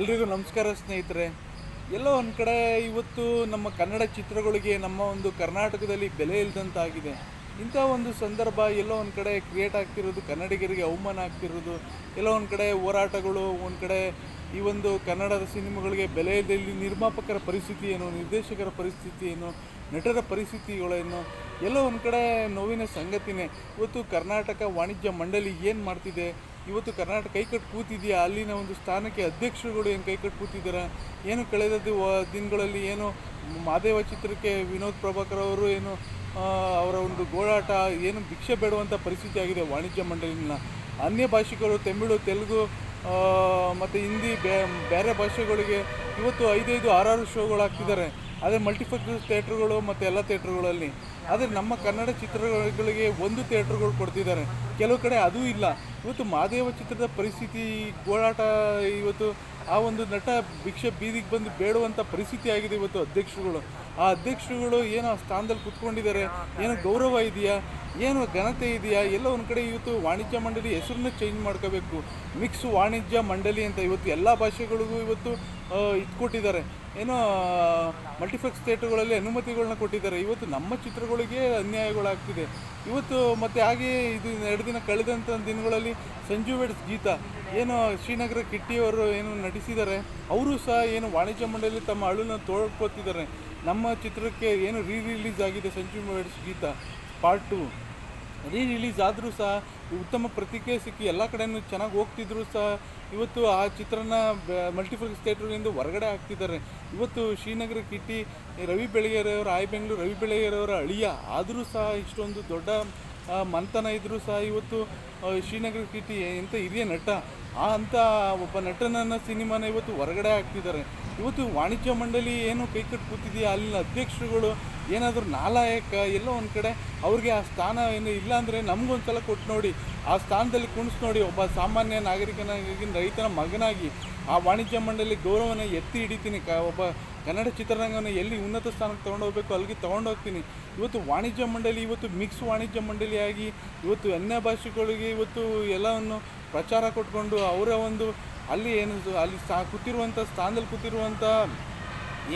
ಎಲ್ರಿಗೂ ನಮಸ್ಕಾರ ಸ್ನೇಹಿತರೆ. ಎಲ್ಲೋ ಒಂದು ಕಡೆ ಇವತ್ತು ನಮ್ಮ ಕನ್ನಡ ಚಿತ್ರಗಳಿಗೆ ನಮ್ಮ ಒಂದು ಕರ್ನಾಟಕದಲ್ಲಿ ಬೆಲೆ ಇಲ್ಲದಂತಾಗಿದೆ ಇಂಥ ಒಂದು ಸಂದರ್ಭ ಎಲ್ಲೋ ಒಂದು ಕಡೆ ಕ್ರಿಯೇಟ್ ಆಗ್ತಿರೋದು, ಕನ್ನಡಿಗರಿಗೆ ಅವಮಾನ ಆಗ್ತಿರೋದು, ಎಲ್ಲೋ ಒಂದು ಕಡೆ ಹೋರಾಟಗಳು, ಒಂದು ಕಡೆ ಈ ಒಂದು ಕನ್ನಡದ ಸಿನಿಮಾಗಳಿಗೆ ಬೆಲೆ ಇಲ್ಲದಲ್ಲಿ ನಿರ್ಮಾಪಕರ ಪರಿಸ್ಥಿತಿ ಏನು, ನಿರ್ದೇಶಕರ ಪರಿಸ್ಥಿತಿ ಏನು, ನಟರ ಪರಿಸ್ಥಿತಿಗಳೇನು, ಎಲ್ಲೋ ಒಂದು ಕಡೆ ನೋವಿನ ಸಂಗತಿನೇ. ಇವತ್ತು ಕರ್ನಾಟಕ ವಾಣಿಜ್ಯ ಮಂಡಳಿ ಏನು ಮಾಡ್ತಿದೆ ಇವತ್ತು ಕರ್ನಾಟಕ ಕೈಕಟ್ಟು ಕೂತಿದೆಯಾ? ಅಲ್ಲಿನ ಒಂದು ಸ್ಥಾನಕ್ಕೆ ಅಧ್ಯಕ್ಷರುಗಳು ಏನು ಕೈಕಟ್ಟು ಕೂತಿದ್ದಾರೆ? ಏನು ಕಳೆದ ದಿನಗಳಲ್ಲಿ ಏನು ಮಾದೇವ ಚಿತ್ರಕ್ಕೆ ವಿನೋದ್ ಪ್ರಭಾಕರ್ ಅವರು ಏನು ಅವರ ಒಂದು ಗೋಳಾಟ, ಏನು ಭಿಕ್ಷೆ ಬೇಡುವಂಥ ಪರಿಸ್ಥಿತಿ ಆಗಿದೆ ವಾಣಿಜ್ಯ ಮಂಡಳಿನ? ಅನ್ಯ ಭಾಷಿಕರು ತಮಿಳು, ತೆಲುಗು ಮತ್ತು ಹಿಂದಿ ಬೇರೆ ಭಾಷೆಗಳಿಗೆ ಇವತ್ತು ಐದೈದು, ಆರಾರು ಶೋಗಳು ಹಾಕ್ತಿದ್ದಾರೆ ಅದೇ ಮಲ್ಟಿಫಕ್ಸ್ ಥಿಯೇಟ್ರುಗಳು ಮತ್ತು ಎಲ್ಲ ಥಿಯೇಟ್ರುಗಳಲ್ಲಿ ಆದರೆ ನಮ್ಮ ಕನ್ನಡ ಚಿತ್ರಗಳಿಗೆ ಒಂದು ಥಿಯೇಟ್ರ್ಗಳು ಕೊಡ್ತಿದ್ದಾರೆ. ಕೆಲವು ಕಡೆ ಅದೂ ಇಲ್ಲ. ಇವತ್ತು ಮಹಾದೇವ ಚಿತ್ರದ ಪರಿಸ್ಥಿತಿ ಗೋಳಾಟ ಇವತ್ತು ಆ ಒಂದು ನಟ ಭಿಕ್ಷೆ ಬೀದಿಗೆ ಬಂದು ಬೇಡುವಂಥ ಪರಿಸ್ಥಿತಿ ಆಗಿದೆ ಇವತ್ತು ಅಧ್ಯಕ್ಷರುಗಳು. ಆ ಅಧ್ಯಕ್ಷರುಗಳು ಏನೋ ಆ ಸ್ಥಾನದಲ್ಲಿ ಕುತ್ಕೊಂಡಿದ್ದಾರೆ, ಏನು ಗೌರವ ಇದೆಯಾ, ಏನು ಘನತೆ ಇದೆಯಾ, ಎಲ್ಲ ಒಂದು ಕಡೆ ಇವತ್ತು ವಾಣಿಜ್ಯ ಮಂಡಳಿ ಹೆಸರನ್ನ ಚೇಂಜ್ ಮಾಡ್ಕೋಬೇಕು ಮಿಕ್ಸ್ ವಾಣಿಜ್ಯ ಮಂಡಳಿ ಅಂತ ಇವತ್ತು ಎಲ್ಲ ಭಾಷೆಗಳಿಗೂ ಇವತ್ತು ಇಟ್ಕೊಟ್ಟಿದ್ದಾರೆ. ಏನೋ ಮಲ್ಟಿಫ್ಲೆಕ್ಸ್ ಥಿಯೇಟರ್ಗಳಲ್ಲಿ ಅನುಮತಿಗಳನ್ನ ಕೊಟ್ಟಿದ್ದಾರೆ. ಇವತ್ತು ನಮ್ಮ ಚಿತ್ರಗಳಿಗೆ ಅನ್ಯಾಯಗಳಾಗ್ತಿದೆ. ಇವತ್ತು ಮತ್ತೆ ಹಾಗೆ ಇದು ಎರಡು ದಿನ ಕಳೆದಂಥ ದಿನಗಳಲ್ಲಿ ಸಂಜು ವೆಡ್ಸ್ ಗೀತಾ, ಏನು ಶ್ರೀನಗರ ಕಿಟ್ಟಿಯವರು ಏನು ನಟಿಸಿದ್ದಾರೆ. ಅವರು ಸಹ ಏನು ವಾಣಿಜ್ಯ ಮಂಡಳಿ ತಮ್ಮ ಅಳುನ ತೋಡ್ಕೋತಿದ್ದಾರೆ ನಮ್ಮ ಚಿತ್ರಕ್ಕೆ ಏನು ರೀ ರಿಲೀಸ್ ಆಗಿದೆ Sanju weds Geetha part two rerelease ಆದರೂ ಸಹ ಉತ್ತಮ ಪ್ರತಿಕ್ರಿಯೆ ಸಿಕ್ಕಿ ಎಲ್ಲ ಕಡೆಯೂ ಚೆನ್ನಾಗಿ ಹೋಗ್ತಿದ್ರು ಸಹ. ಇವತ್ತು ಆ ಚಿತ್ರನ ಮಲ್ಟಿಫ್ಲೆಕ್ಸ್ ಥಿಯೇಟ್ರಿಂದ ಹೊರಗಡೆ ಹಾಕ್ತಿದ್ದಾರೆ. ಇವತ್ತು ಶ್ರೀನಗರ ಕಿಟ್ಟಿ ರವಿ ಬೆಳಗೆರೆಯವರ ಆಯ್ ಬೆಂಗಳೂರು ರವಿ ಬೆಳಗೆರೆಯವರ ಅಳಿಯ ಆದರೂ ಸಹ ಇಷ್ಟೊಂದು ದೊಡ್ಡ ಮಂಥನ ಇದ್ದರೂ ಸಹ ಇವತ್ತು ಶ್ರೀನಗರ ಕಿಟಿ ಎಂಥ ಹಿರಿಯ ನಟ, ಆ ಅಂಥ ಒಬ್ಬ ನಟನನ್ನ ಸಿನಿಮಾನ ಇವತ್ತು ಹೊರಗಡೆ ಹಾಕ್ತಿದ್ದಾರೆ. ಇವತ್ತು ವಾಣಿಜ್ಯ ಮಂಡಳಿ ಏನು ಕೈಕಟ್ಟು ಕೂತಿದೆಯಾ, ಅಲ್ಲಿನ ಅಧ್ಯಕ್ಷರುಗಳು ಏನಾದರೂ ನಾಲಾಯಕ ಎಲ್ಲೋ ಒಂದು ಕಡೆ ಅವ್ರಿಗೆ ಆ ಸ್ಥಾನ ಏನು ಇಲ್ಲ ಅಂದರೆ ನಮಗೊಂದ್ಸಲ ಕೊಟ್ಟು ನೋಡಿ, ಆ ಸ್ಥಾನದಲ್ಲಿ ಕುಣಿಸ್ ನೋಡಿ ಒಬ್ಬ ಸಾಮಾನ್ಯ ನಾಗರಿಕನಾಗಿ ರೈತನ ಮಗನಾಗಿ ಆ ವಾಣಿಜ್ಯ ಮಂಡಳಿ ಗೌರವನ ಎತ್ತಿ ಹಿಡಿತೀನಿ ಕ ಒಬ್ಬ ಕನ್ನಡ ಚಿತ್ರರಂಗವನ್ನು ಎಲ್ಲಿ ಉನ್ನತ ಸ್ಥಾನಕ್ಕೆ ತೊಗೊಂಡೋಗ್ಬೇಕು, ಅಲ್ಲಿಗೆ ತೊಗೊಂಡೋಗ್ತೀನಿ. ಇವತ್ತು ವಾಣಿಜ್ಯ ಮಂಡಳಿ, ಇವತ್ತು ಮಿಕ್ಸ್ ವಾಣಿಜ್ಯ ಮಂಡಳಿಯಾಗಿ ಇವತ್ತು ಅನ್ಯ ಭಾಷೆಗಳಿಗೆ ಇವತ್ತು ಎಲ್ಲವನ್ನು ಪ್ರಚಾರ ಕೊಟ್ಕೊಂಡು ಅವರ ಒಂದು ಅಲ್ಲಿ ಏನು, ಅಲ್ಲಿ ಸಾ, ಕೂತಿರುವಂಥ ಸ್ಥಾನದಲ್ಲಿ ಕೂತಿರುವಂಥ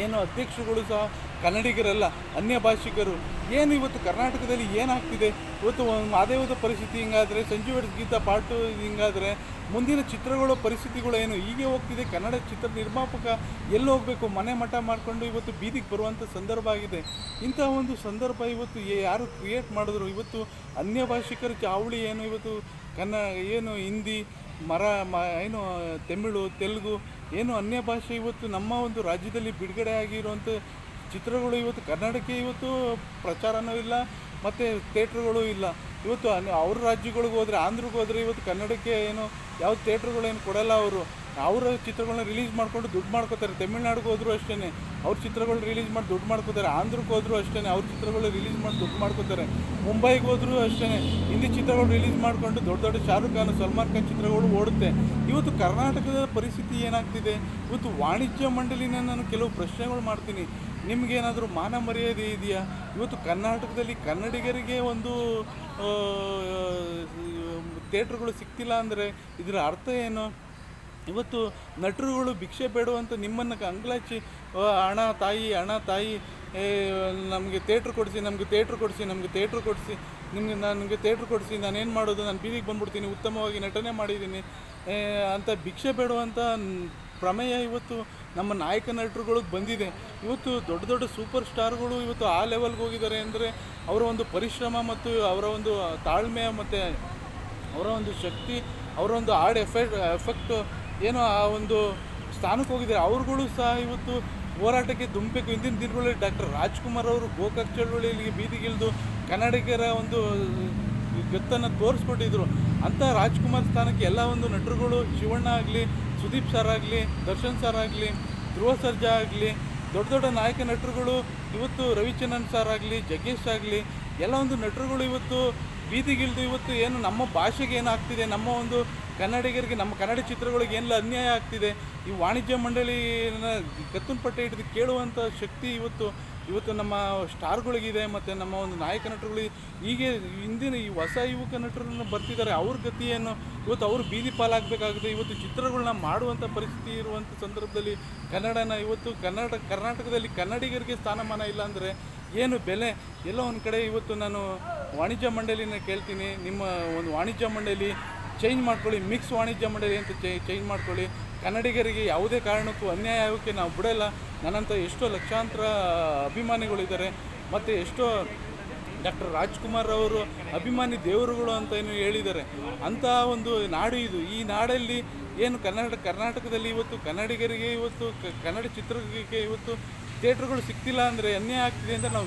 ಏನು ಅಧ್ಯಕ್ಷರುಗಳು ಸಹ ಕನ್ನಡಿಗರಲ್ಲ ಅನ್ಯ ಭಾಷಿಕರು, ಏನು ಇವತ್ತು ಕರ್ನಾಟಕದಲ್ಲಿ ಏನಾಗ್ತಿದೆ? ಇವತ್ತು ಮಾದೇವದ ಪರಿಸ್ಥಿತಿ ಹಿಂಗಾದರೆ ಸಂಜೀವ ಗೀತ ಗೀತಾ ಪಾಟು ಹಿಂಗಾದರೆ, ಮುಂದಿನ ಚಿತ್ರಗಳ ಪರಿಸ್ಥಿತಿಗಳು ಏನು? ಹೀಗೆ ಹೋಗ್ತಿದೆ. ಕನ್ನಡ ಚಿತ್ರ ನಿರ್ಮಾಪಕ ಎಲ್ಲಿ ಹೋಗಬೇಕು? ಮನೆ ಮಠ ಮಾಡಿಕೊಂಡು ಇವತ್ತು ಬೀದಿಗೆ ಬರುವಂಥ ಸಂದರ್ಭ ಆಗಿದೆ. ಇಂಥ ಒಂದು ಸಂದರ್ಭ ಇವತ್ತು ಯಾರು ಕ್ರಿಯೇಟ್ ಮಾಡಿದ್ರು? ಇವತ್ತು ಅನ್ಯ ಭಾಷಿಕರ ಚಾವಳಿ ಏನು? ಇವತ್ತು ಕನ್ನ ಏನು ಹಿಂದಿ, ಮರ ಮ ಏನು, ತಮಿಳು, ತೆಲುಗು, ಏನು ಅನ್ಯ ಭಾಷೆ ಇವತ್ತು ನಮ್ಮ ಒಂದು ರಾಜ್ಯದಲ್ಲಿ ಬಿಡುಗಡೆ ಆಗಿರುವಂಥ ಚಿತ್ರಗಳು ಇವತ್ತು ಕರ್ನಾಟಕಕ್ಕೆ ಇವತ್ತು ಪ್ರಚಾರನೂ ಇಲ್ಲ, ಮತ್ತು ಥಿಯೇಟ್ರ್ಗಳು ಇಲ್ಲ. ಇವತ್ತು ಅವ್ರ ರಾಜ್ಯಗಳಿಗೆ ಹೋದರೆ, ಆಂಧ್ರಕ್ಕೆ ಹೋದರೆ ಇವತ್ತು ಕನ್ನಡಕ್ಕೆ ಏನು ಯಾವ ಥಿಯೇಟ್ರುಗಳೇನು ಕೊಡಲ್ಲ ಅವರು. ಅವರ ಚಿತ್ರಗಳನ್ನ ರಿಲೀಸ್ ಮಾಡ್ಕೊಂಡು ದುಡ್ಡು ಮಾಡ್ಕೋತಾರೆ. ತಮಿಳ್ನಾಡಿಗೆ ಹೋದರೂ ಅಷ್ಟೇ ಅವ್ರ ಚಿತ್ರಗಳು ರಿಲೀಸ್ ಮಾಡಿ ದುಡ್ಡು ಮಾಡ್ಕೋತಾರೆ. ಆಂಧ್ರಕ್ಕೆ ಹೋದರೂ ಅಷ್ಟೇ ಅವ್ರ ಚಿತ್ರಗಳು ರಿಲೀಸ್ ಮಾಡಿ ದುಡ್ಡು ಮಾಡ್ಕೋತಾರೆ. ಮುಂಬೈಗೆ ಹೋದರೂ ಅಷ್ಟೇ ಹಿಂದಿ ಚಿತ್ರಗಳು ರಿಲೀಸ್ ಮಾಡಿಕೊಂಡು ದೊಡ್ಡ ದೊಡ್ಡ ಶಾರುಖ್ ಖಾನ್, ಸಲ್ಮಾನ್ ಖಾನ್ ಚಿತ್ರಗಳು ಓಡುತ್ತೆ. ಇವತ್ತು ಕರ್ನಾಟಕದ ಪರಿಸ್ಥಿತಿ ಏನಾಗ್ತಿದೆ? ಇವತ್ತು ವಾಣಿಜ್ಯ ಮಂಡಳಿನ ನಾನು ಕೆಲವು ಪ್ರಶ್ನೆಗಳು ಮಾಡ್ತೀನಿ. ನಿಮಗೇನಾದರೂ ಮಾನ ಮರ್ಯಾದೆ ಇದೆಯಾ? ಇವತ್ತು ಕರ್ನಾಟಕದಲ್ಲಿ ಕನ್ನಡಿಗರಿಗೆ ಒಂದು ಥಿಯೇಟ್ರ್ಗಳು ಸಿಕ್ತಿಲ್ಲ ಅಂದರೆ ಇದರ ಅರ್ಥ ಏನು? ಇವತ್ತು ನಟರುಗಳು ಭಿಕ್ಷೆ ಬೇಡುವಂತ ನಿಮ್ಮನ್ನು ಅಂಗ್ಲಾಚಿ "ಆ, ಹಣ ತಾಯಿ ಹಣ ತಾಯಿ ನಮಗೆ ಥಿಯೇಟ್ರ್ ಕೊಡಿಸಿ ನಮಗೆ ಥೇಟ್ರ್ ಕೊಡಿಸಿ ನಮಗೆ ಥಿಯೇಟ್ರ್ ಕೊಡಿಸಿ ನಿಮಗೆ ನನಗೆ ಥೇಟ್ರ್ ಕೊಡಿಸಿ ನಾನೇನು ಮಾಡೋದು ನಾನು ಬೀದಿಗೆ ಬಂದ್ಬಿಡ್ತೀನಿ ಉತ್ತಮವಾಗಿ ನಟನೆ ಮಾಡಿದ್ದೀನಿ ಅಂತ ಭಿಕ್ಷೆ ಬೇಡುವಂಥ ಪ್ರಮೇಯ ಇವತ್ತು ನಮ್ಮ ನಾಯಕ ನಟರುಗಳು ಬಂದಿದೆ. ಇವತ್ತು ದೊಡ್ಡ ದೊಡ್ಡ ಸೂಪರ್ ಸ್ಟಾರ್ಗಳು ಇವತ್ತು ಆ ಲೆವೆಲ್ಗೆ ಹೋಗಿದ್ದಾರೆ ಅಂದರೆ ಅವರ ಒಂದು ಪರಿಶ್ರಮ ಮತ್ತು ಅವರ ಒಂದು ತಾಳ್ಮೆ ಮತ್ತು ಅವರ ಒಂದು ಶಕ್ತಿ, ಅವರ ಒಂದು ಹಾರ್ಡ್ ಎಫೆಕ್ಟ್ ಎಫೆಕ್ಟ್ ಏನೋ ಆ ಒಂದು ಸ್ಥಾನಕ್ಕೆ ಹೋಗಿದ್ದಾರೆ. ಅವ್ರುಗಳು ಸಹ ಇವತ್ತು ಹೋರಾಟಕ್ಕೆ ದುಂಬೇಕು ಇಂದಿನ ದಿನಗಳಲ್ಲಿ ಡಾಕ್ಟರ್ ರಾಜ್ಕುಮಾರ್ ಅವರು ಗೋಕಾಕ್ ಚಳವಳಿಯಲ್ಲಿ ಬೀದಿಗಿಳಿದು ಕನ್ನಡಿಗರ ಒಂದು ಗತ್ತನ್ನು ತೋರಿಸ್ಕೊಟ್ಟಿದ್ರು. ಅಂಥ ರಾಜ್ಕುಮಾರ್ ಸ್ಥಾನಕ್ಕೆ ಎಲ್ಲ ಒಂದು ನಟರುಗಳು, ಶಿವಣ್ಣ ಆಗಲಿ ಸುದೀಪ್ ಸರ್ ಆಗಲಿ, ದರ್ಶನ್ ಸರ್ ಆಗಲಿ, ಧ್ರುವ ಸರ್ಜಾ ಆಗಲಿ, ದೊಡ್ಡ ದೊಡ್ಡ ನಾಯಕ ನಟರುಗಳು ಇವತ್ತು ರವಿಚಂದ್ರನ್ ಸರ್ ಆಗಲಿ, ಜಗ್ಗೇಶ್ ಆಗಲಿ, ಎಲ್ಲ ಒಂದು ನಟರುಗಳು ಇವತ್ತು ಬೀದಿಗಿಳಿದು ಇವತ್ತು ಏನು ನಮ್ಮ ಭಾಷೆಗೆ ಏನಾಗ್ತಿದೆ ನಮ್ಮ ಒಂದು ಕನ್ನಡಿಗರಿಗೆ, ನಮ್ಮ ಕನ್ನಡ ಚಿತ್ರಗಳಿಗೆ ಏನೆಲ್ಲ ಅನ್ಯಾಯ ಆಗ್ತಿದೆ, ಈ ವಾಣಿಜ್ಯ ಮಂಡಳಿನ ಕತ್ತನ್ ಪಟ್ಟೆ ಹಿಡಿದು ಕೇಳುವಂಥ ಶಕ್ತಿ ಇವತ್ತು ಇವತ್ತು ನಮ್ಮ ಸ್ಟಾರ್ಗಳಿಗಿದೆ ಮತ್ತು ನಮ್ಮ ಒಂದು ನಾಯಕ ನಟರುಗಳಿಗೆ ಹೀಗೆ ಹಿಂದಿನ ಈ ಹೊಸ ಯುವಕ ನಟರನ್ನು ಬರ್ತಿದ್ದಾರೆ, ಅವ್ರ ಗತಿ ಏನು ಇವತ್ತು ಅವರು ಬೀದಿ ಪಾಲಾಗಬೇಕಾಗುತ್ತೆ. ಇವತ್ತು ಚಿತ್ರಗಳನ್ನ ಮಾಡುವಂಥ ಪರಿಸ್ಥಿತಿ ಇರುವಂಥ ಸಂದರ್ಭದಲ್ಲಿ ಕನ್ನಡನ ಇವತ್ತು ಕನ್ನಡ, ಕರ್ನಾಟಕದಲ್ಲಿ ಕನ್ನಡಿಗರಿಗೆ ಸ್ಥಾನಮಾನ ಇಲ್ಲ ಅಂದರೆ ಏನು ಬೆಲೆ? ಎಲ್ಲೋ ಒಂದು ಕಡೆ ಇವತ್ತು ನಾನು ವಾಣಿಜ್ಯ ಮಂಡಳಿನ ಕೇಳ್ತೀನಿ. ನಿಮ್ಮ ಒಂದು ವಾಣಿಜ್ಯ ಮಂಡಳಿ ಚೇಂಜ್ ಮಾಡ್ಕೊಳ್ಳಿ, ಮಿಕ್ಸ್ ವಾಣಿಜ್ಯ ಮಂಡಳಿ ಅಂತ ಚೇಂಜ್ ಮಾಡ್ಕೊಳ್ಳಿ. ಕನ್ನಡಿಗರಿಗೆ ಯಾವುದೇ ಕಾರಣಕ್ಕೂ ಅನ್ಯಾಯ ಆಗೋಕ್ಕೆ ನಾವು ಬಿಡಲ್ಲ. ನನ್ನಂಥ ಎಷ್ಟೋ ಲಕ್ಷಾಂತರ ಅಭಿಮಾನಿಗಳಿದ್ದಾರೆ, ಮತ್ತು ಎಷ್ಟೋ ಡಾಕ್ಟರ್ ರಾಜ್ಕುಮಾರ್ ಅವರು ಅಭಿಮಾನಿ ದೇವರುಗಳು ಅಂತ ಏನು ಹೇಳಿದ್ದಾರೆ. ಅಂತಹ ಒಂದು ನಾಡು ಇದು. ಈ ನಾಡಲ್ಲಿ ಏನು ಕನ್ನಡ ಕರ್ನಾಟಕದಲ್ಲಿ ಇವತ್ತು, ಕನ್ನಡಿಗರಿಗೆ ಇವತ್ತು ಕನ್ನಡ ಚಿತ್ರಕ್ಕೆ ಇವತ್ತು ಥಿಯೇಟ್ರ್ಗಳು ಸಿಗ್ತಿಲ್ಲ ಅಂದರೆ ಅನ್ಯಾಯ ಆಗ್ತಿದೆ ಅಂತ ನಾವು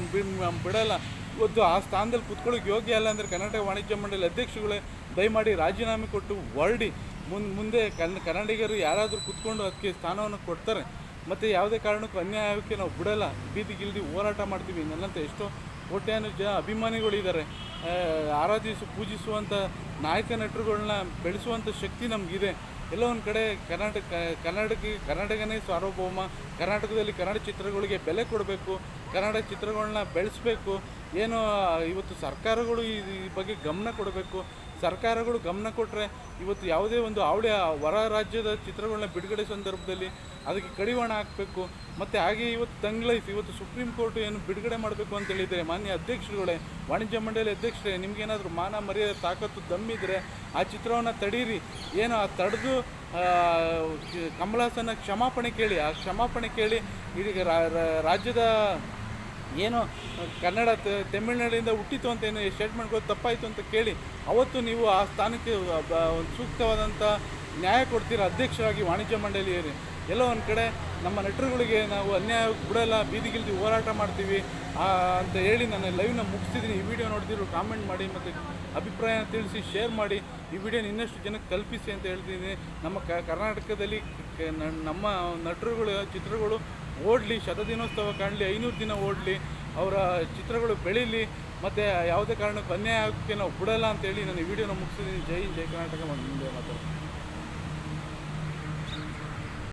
ಬಿಡಲ್ಲ. ಇವತ್ತು ಆ ಸ್ಥಾನದಲ್ಲಿ ಕುತ್ಕೊಳ್ಳೋಕೆ ಯೋಗ್ಯ ಅಲ್ಲ ಅಂದರೆ ಕರ್ನಾಟಕ ವಾಣಿಜ್ಯ ಮಂಡಳಿ ಅಧ್ಯಕ್ಷಗಳೇ ದಯಮಾಡಿ ರಾಜೀನಾಮೆ ಕೊಟ್ಟು ಹೊರಡಿ. ಮುಂದೆ ಮುಂದೆ ಕನ್ನ ಕನ್ನಡಿಗರು ಯಾರಾದರೂ ಕುತ್ಕೊಂಡು ಅದಕ್ಕೆ ಸ್ಥಾನವನ್ನು ಕೊಡ್ತಾರೆ. ಮತ್ತು ಯಾವುದೇ ಕಾರಣಕ್ಕೂ ಅನ್ಯಾಯಕ್ಕೆ ನಾವು ಬಿಡಲ್ಲ. ಬೀದಿಗಿಲ್ದಿ ಹೋರಾಟ ಮಾಡ್ತೀವಿ. ನನ್ನಂತ ಎಷ್ಟೋ ಕೋಟ್ಯಾನು ಜನ ಅಭಿಮಾನಿಗಳಿದ್ದಾರೆ ಆರಾಧಿಸಿ ಪೂಜಿಸುವಂಥ ನಾಯಕ ನಟರುಗಳನ್ನ ಬೆಳೆಸುವಂಥ ಶಕ್ತಿ ನಮಗಿದೆ. ಎಲ್ಲ ಒಂದು ಕಡೆ ಕರ್ನಾಟಕ ಕನ್ನಡಕ್ಕೆ ಕರ್ನಾಟಕನೇ ಸಾರ್ವಭೌಮ. ಕರ್ನಾಟಕದಲ್ಲಿ ಕನ್ನಡ ಚಿತ್ರಗಳಿಗೆ ಬೆಲೆ ಕೊಡಬೇಕು. ಕನ್ನಡ ಚಿತ್ರಗಳನ್ನ ಬೆಳೆಸಬೇಕು. ಏನು ಇವತ್ತು ಸರ್ಕಾರಗಳು ಈ ಬಗ್ಗೆ ಗಮನ ಕೊಡಬೇಕು. ಸರ್ಕಾರಗಳು ಗಮನ ಕೊಟ್ಟರೆ ಇವತ್ತು ಯಾವುದೇ ಒಂದು ಅವಳಿ ಹೊರ ರಾಜ್ಯದ ಚಿತ್ರಗಳನ್ನ ಬಿಡುಗಡೆ ಸಂದರ್ಭದಲ್ಲಿ ಅದಕ್ಕೆ ಕಡಿವಾಣ ಹಾಕಬೇಕು. ಮತ್ತು ಹಾಗೆ ಇವತ್ತು ತಂಗ್ ಇವತ್ತು ಸುಪ್ರೀಂ ಕೋರ್ಟ್ ಏನು ಬಿಡುಗಡೆ ಮಾಡಬೇಕು ಅಂತ ಹೇಳಿದರೆ ಮಾನ್ಯ ಅಧ್ಯಕ್ಷರುಗಳೇ, ವಾಣಿಜ್ಯ ಮಂಡಳಿ ಅಧ್ಯಕ್ಷರೇ, ನಿಮಗೇನಾದರೂ ಮಾನ ಮರ್ಯಾದೆ ತಾಕತ್ತು ದಮ್ಮಿದ್ರೆ ಆ ಚಿತ್ರವನ್ನು ತಡೀರಿ. ಏನು ಆ ತಡೆದು ಕಮಲಾಸನ ಕ್ಷಮಾಪಣೆ ಕೇಳಿ, ಆ ಕ್ಷಮಾಪಣೆ ಕೇಳಿ ರಾ- ರಾಜ್ಯದ ಏನು ಕನ್ನಡ ತಮಿಳುನಾಡಿಂದ ಹುಟ್ಟಿತು ಅಂತ ಏನು ಸ್ಟೇಟ್ಮೆಂಟ್ ಕೊಟ್ಟು ತಪ್ಪಾಯಿತು ಅಂತ ಕೇಳಿ, ಅವತ್ತು ನೀವು ಆ ಸ್ಥಾನಕ್ಕೆ ಒಂದು ಸೂಕ್ತವಾದಂಥ ನ್ಯಾಯ ಕೊಡ್ತೀರಾ? ಅಧ್ಯಕ್ಷರಾಗಿ ವಾಣಿಜ್ಯ ಮಂಡಳಿಯರಿ ಎಲ್ಲೋ ಒಂದು ಕಡೆ ನಮ್ಮ ನಟರುಗಳಿಗೆ ನಾವು ಅನ್ಯಾಯ ಬಿಡಲ್ಲ ಬೀದಿಗಿಲ್ದಿ ಹೋರಾಟ ಮಾಡ್ತೀವಿ ಅಂತ ಹೇಳಿ ನಾನು ಲೈವ್ನ ಮುಗಿಸ್ತಿದ್ದೀನಿ. ಈ ವಿಡಿಯೋ ನೋಡ್ತಿದ್ರು ಕಾಮೆಂಟ್ ಮಾಡಿ ಮತ್ತು ಅಭಿಪ್ರಾಯ ತಿಳಿಸಿ ಶೇರ್ ಮಾಡಿ. ಈ ವಿಡಿಯೋನ ಇನ್ನಷ್ಟು ಜನಕ್ಕೆ ಕಲ್ಪಿಸಿ ಅಂತ ಹೇಳ್ತಿದ್ದೀನಿ. ನಮ್ಮ ಕರ್ನಾಟಕದಲ್ಲಿ ನಮ್ಮ ನಟರುಗಳು, ಚಿತ್ರಗಳು ಓಡಲಿ, ಶತದಿನೋತ್ಸವ ಕಾಣಲಿ, ಐನೂರು ದಿನ ಓಡಲಿ, ಅವರ ಚಿತ್ರಗಳು ಬೆಳೀಲಿ, ಮತ್ತು ಯಾವುದೇ ಕಾರಣಕ್ಕೂ ಅನ್ಯಾಯ ಆಗೋಕ್ಕೆ ನಾವು ಬಿಡೋಲ್ಲ ಅಂತೇಳಿ ನಾನು ಈ ವಿಡಿಯೋನ ಮುಗಿಸಿದ್ದೀನಿ ಜೈ ಜೈ ಕರ್ನಾಟಕ ಮುಂದೆ ಮಾತಾಡ್ತೀನಿ.